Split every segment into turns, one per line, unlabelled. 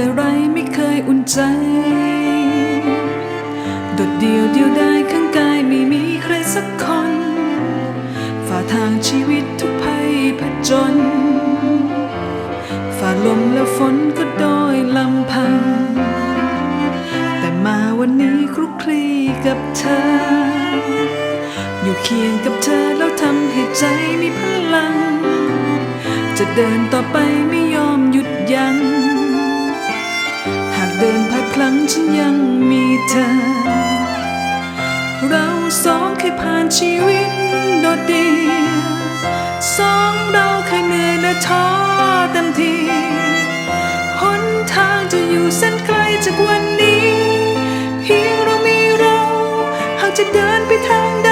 แต่ไรไม่เคยอุ่นใจ โดดเดียวเดียวได้ข้างกายไม่มีใครสักคน ฝ่าทางชีวิตทุกภัยผจญ ฝ่าลมและฝนก็โดยลำพัง แต่มาวันนี้คลุกคลีกับเธอ อยู่เคียงกับเธอแล้วทำให้ใจมีพลัง จะเดินต่อไปไม่ยอมหยุดยัง้ง รั้งฉันยังมีเธอ เราสองเคยผ่านชีวิตโดดเดี่ยวสองเราเคยเหนื่อยและท้อเต็มทีหนทางจะอยู่เส้นไกลจากวันนี้ เพียงเรามีเราหากจะเดินไปทางใด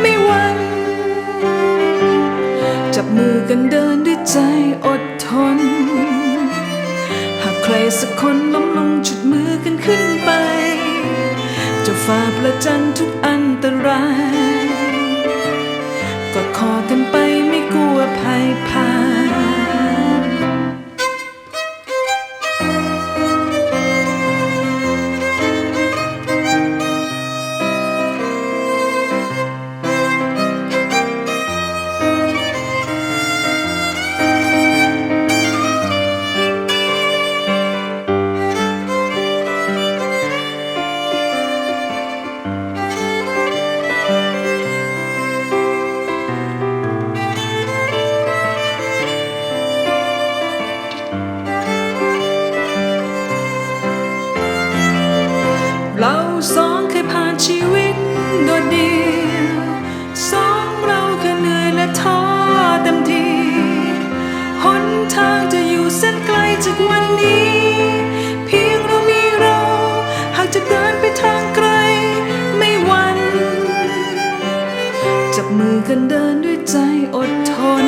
ไม่หวั่นจับมือกันเดินด้วยใจอดทน สักคนล้มลงจุดมือกันขึ้นไปจะฝ่าประจันทุกอันตรายกอดคอกันไปไม่กลัวภัย โดดเดียวสองเราเคยเหนื่อยและท้อเต็มทีหนทางจะอยู่เส้นไกลจากวันนี้ เพียงเรามีเราหากจะเดินไปทางไกลไม่หวั่นจับมือกันเดินด้วยใจอดทน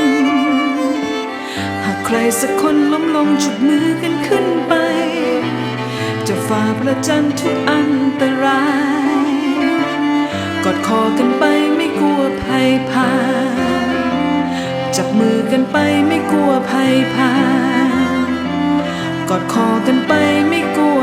หากใครสักคนล้มลงฉุดมือกันขึ้นไป จะฝ่าประจันทุกอันตราย จับมือกันไปไม่กลัวภัยพานกอดคอกันไปไม่กลัว